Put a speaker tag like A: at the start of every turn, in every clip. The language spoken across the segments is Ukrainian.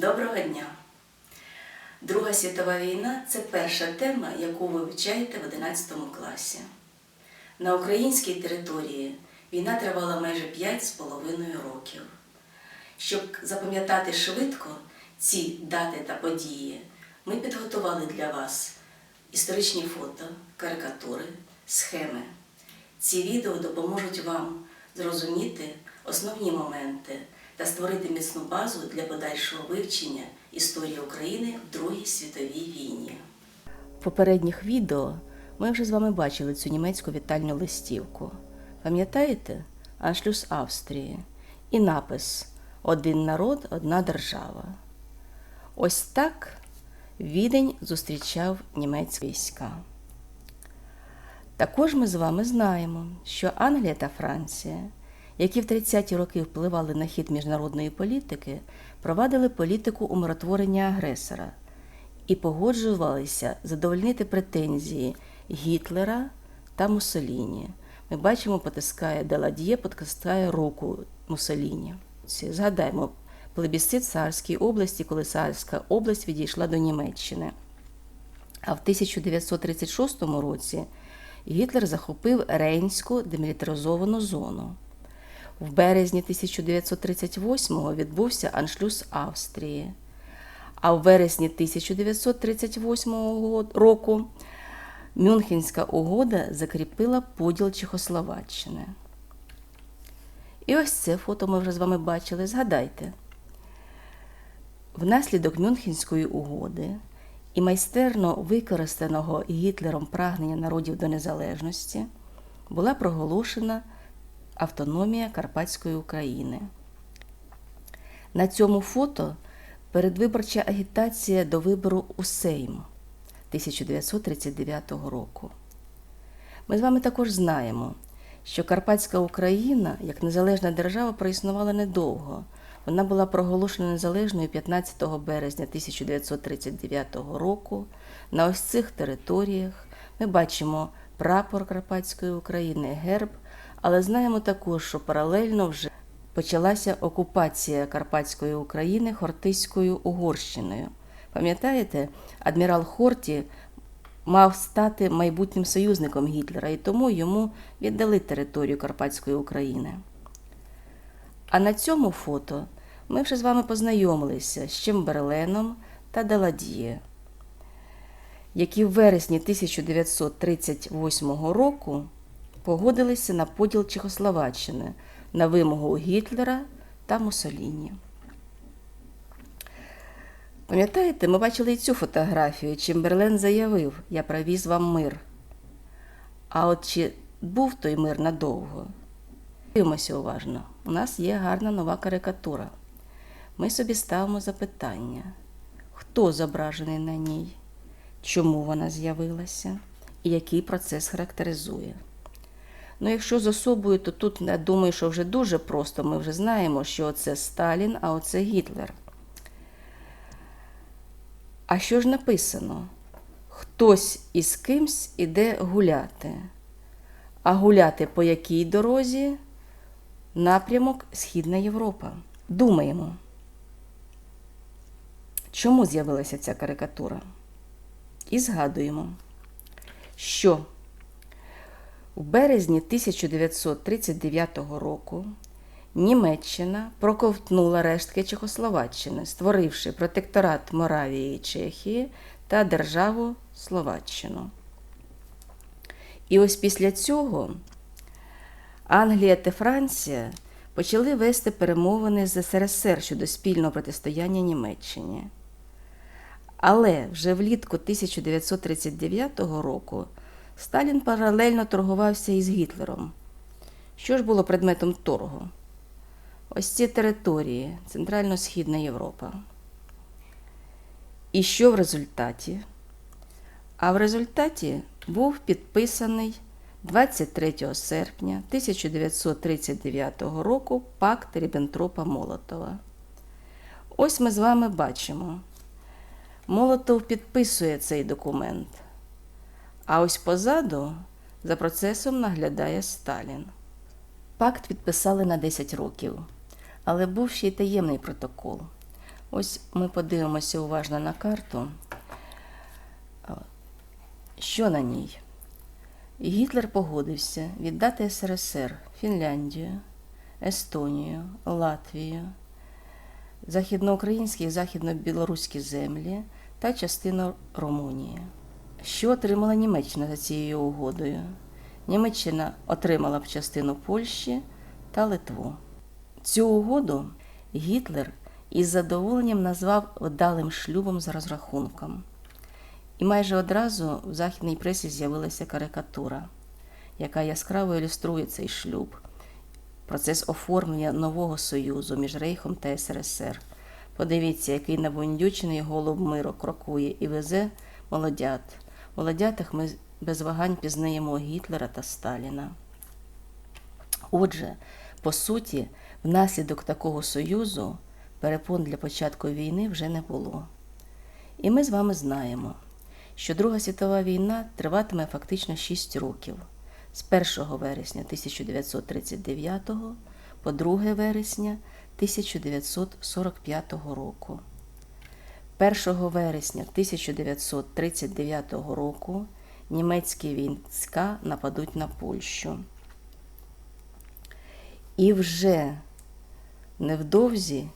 A: Доброго дня! Друга світова війна це перша тема, яку ви вивчаєте в 11 класі. На українській території війна тривала майже 5,5 років. Щоб запам'ятати швидко ці дати та події, ми підготували для вас історичні фото, карикатури, схеми. Ці відео допоможуть вам зрозуміти основні моменти та створити міцну базу для подальшого вивчення історії України в Другій світовій війні. В попередніх відео ми вже з вами бачили цю німецьку вітальну листівку. Пам'ятаєте? Аншлюс Австрії і напис Один народ, одна держава. Ось так Відень зустрічав німецькі війська. Також ми з вами знаємо, що Англія та Франція, які в 30-ті роки впливали на хід міжнародної політики, провадили політику умиротворення агресора і погоджувалися задовольнити претензії Гітлера та Муссоліні. Ми бачимо, потискає Делад'є, потискає руку Муссоліні. Згадаємо плебісцит Саарській області, коли Саарська область відійшла до Німеччини. А в 1936 році Гітлер захопив Рейнську демілітаризовану зону. В березні 1938-го відбувся аншлюз Австрії, а в вересні 1938 року Мюнхенська угода закріпила поділ Чехословаччини. І ось це фото ми вже з вами бачили. Згадайте, внаслідок Мюнхенської угоди і майстерно використаного Гітлером прагнення народів до незалежності була проголошена автономія Карпатської України. На цьому фото передвиборча агітація до вибору у Сейм 1939 року. Ми з вами також знаємо, що Карпатська Україна як незалежна держава проіснувала недовго. Вона була проголошена незалежною 15 березня 1939 року. На ось цих територіях ми бачимо прапор Карпатської України, герб, але знаємо також, що паралельно вже почалася окупація Карпатської України Хортиською Угорщиною. Пам'ятаєте, адмірал Хорті мав стати майбутнім союзником Гітлера, і тому йому віддали територію Карпатської України. А на цьому фото ми вже з вами познайомилися з Чемберленом та Деладіє, які в вересні 1938 року погодилися на поділ Чехословаччини на вимогу Гітлера та Муссоліні. Пам'ятаєте, ми бачили і цю фотографію. Чемберлен заявив, я привіз вам мир. А от чи був той мир надовго? Дивимося уважно. У нас є гарна нова карикатура. Ми собі ставимо запитання, хто зображений на ній, чому вона з'явилася і який процес характеризує. Ну, якщо з особою, то тут я думаю, що вже дуже просто. Ми вже знаємо, що це Сталін, а оце Гітлер. А що ж написано? Хтось із кимсь іде гуляти. А гуляти по якій дорозі? Напрямок Східна Європа. Думаємо, чому з'явилася ця карикатура? І згадуємо, що у березні 1939 року Німеччина проковтнула рештки Чехословаччини, створивши протекторат Моравії і Чехії та державу Словаччину. І ось після цього Англія та Франція почали вести перемовини з СРСР щодо спільного протистояння Німеччині. Але вже влітку 1939 року Сталін паралельно торгувався із Гітлером. Що ж було предметом торгу? Ось ці території, Центрально-Східна Європа. І що в результаті? А в результаті був підписаний 23 серпня 1939 року пакт Ріббентропа Молотова. Ось ми з вами бачимо. Молотов підписує цей документ. А ось позаду за процесом наглядає Сталін. Пакт підписали на 10 років, але був ще й таємний протокол. Ось ми подивимося уважно на карту. Що на ній? Гітлер погодився віддати СРСР Фінляндію, Естонію, Латвію, західноукраїнські і західно-білоруські землі та частину Румунії. Що отримала Німеччина за цією угодою? Німеччина отримала б частину Польщі та Литву. Цю угоду Гітлер із задоволенням назвав вдалим шлюбом за розрахунком. І майже одразу в західній пресі з'явилася карикатура, яка яскраво ілюструє цей шлюб, процес оформлення нового союзу між Рейхом та СРСР. Подивіться, який набундючений голуб миру крокує і везе молодят. У молодятах ми без вагань пізнаємо Гітлера та Сталіна. Отже, по суті, внаслідок такого союзу перепон для початку війни вже не було. І ми з вами знаємо, що Друга світова війна триватиме фактично 6 років з 1 вересня 1939 по 2 вересня 1945 року. 1 вересня 1939 року німецькі війська нападуть на Польщу. І вже невдовзі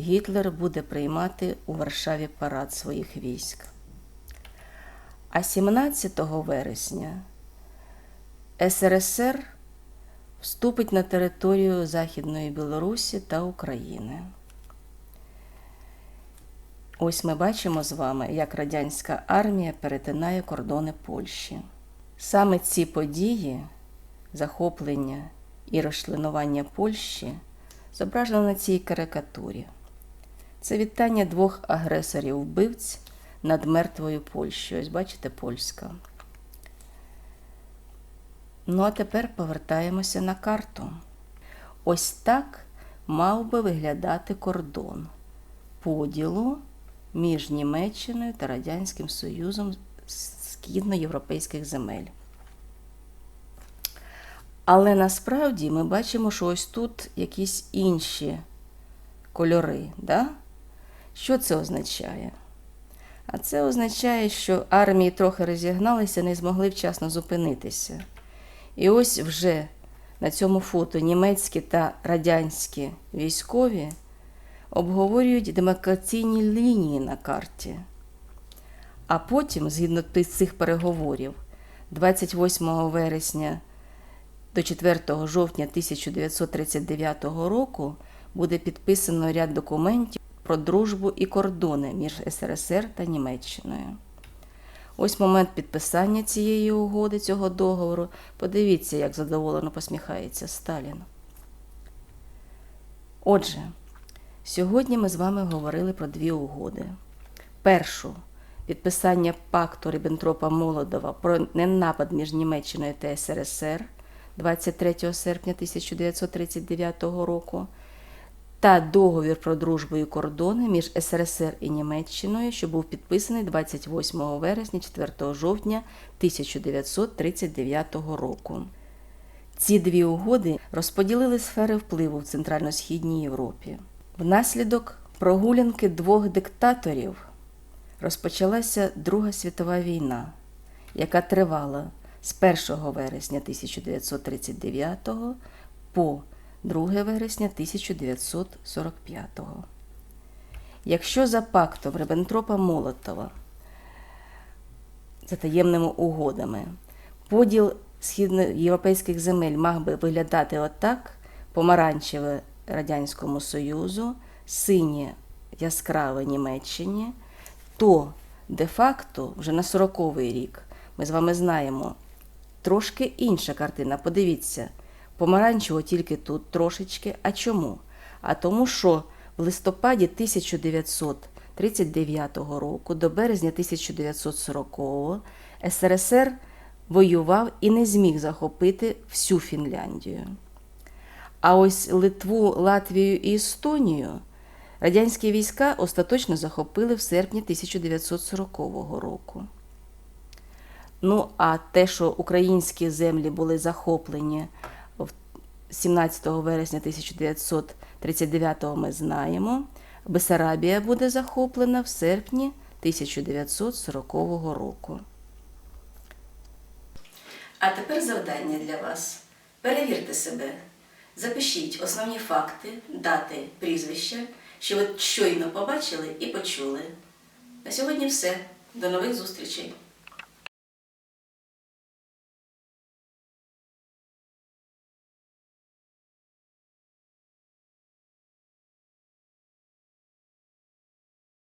A: Гітлер буде приймати у Варшаві парад своїх військ. А 17 вересня СРСР вступить на територію Західної Білорусі та України. Ось ми бачимо з вами, як радянська армія перетинає кордони Польщі. Саме ці події, захоплення і розчленування Польщі, зображено на цій карикатурі. Це вітання двох агресорів-вбивць над мертвою Польщею. Ось бачите, польська. Ну, а тепер повертаємося на карту. Ось так мав би виглядати кордон поділу між Німеччиною та Радянським Союзом східноєвропейських земель. Але насправді ми бачимо, що ось тут якісь інші кольори. Да? Що це означає? А це означає, що армії трохи розігналися, не змогли вчасно зупинитися. І ось вже на цьому фото німецькі та радянські військові обговорюють демаркаційні лінії на карті. А потім, згідно цих переговорів, 28 вересня до 4 жовтня 1939 року буде підписано ряд документів про дружбу і кордони між СРСР та Німеччиною. Ось момент підписання цієї угоди, цього договору. Подивіться, як задоволено посміхається Сталін. Отже, сьогодні ми з вами говорили про дві угоди. Першу підписання пакту Ріббентропа Молодова про ненапад між Німеччиною та СРСР 23 серпня 1939 року та договір про дружбу і кордони між СРСР і Німеччиною, що був підписаний 28 вересня 4 жовтня 1939 року. Ці дві угоди розподілили сфери впливу в Центрально-Східній Європі. Внаслідок прогулянки двох диктаторів розпочалася Друга світова війна, яка тривала з 1 вересня 1939 по 2 вересня 1945-го. Якщо за пактом Риббентропа Молотова за таємними угодами поділ східноєвропейських земель мав би виглядати отак: помаранчеве Радянському Союзу, синє яскраве Німеччині, то де-факто вже на 40-й рік ми з вами знаємо трошки інша картина. Подивіться. Помаранчево тільки тут трошечки. А чому? А тому, що в листопаді 1939 року до березня 1940 СРСР воював і не зміг захопити всю Фінляндію. А ось Литву, Латвію і Естонію радянські війська остаточно захопили в серпні 1940 року. Ну, а те, що українські землі були захоплені 17 вересня 1939 ми знаємо. Бесарабія буде захоплена в серпні 1940 року. А тепер завдання для вас. Перевірте себе. Запишіть основні факти, дати, прізвища, що ви щойно побачили і почули. На сьогодні все. До нових зустрічей!